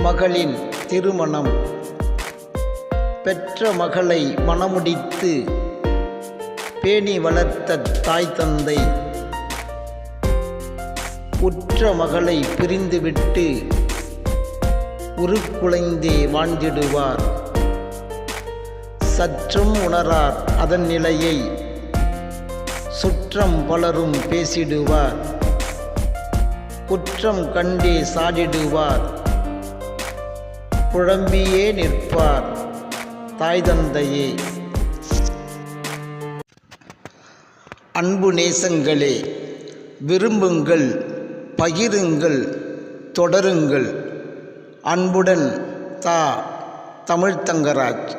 மகளின் திருமணம். பெற்ற மகளை மணமுடித்து பேணி வளர்த்த தாய் தந்தை. உற்ற மகளை பிரிந்துவிட்டு உருக்குலைந்தே வாழ்ந்திடுவார். சற்றும் உணரார் அதன் நிலையை சுற்றம் பலரும் பேசிடுவார். குற்றம் கண்டே சாடிடுவார். புழம்பியே நிற்பார் தாய் தந்தையே அன்பு நேசங்களே விரும்புங்கள் பகிருங்கள் தொடருங்கள். அன்புடன் தா தமிழ்த்தங்கராஜ்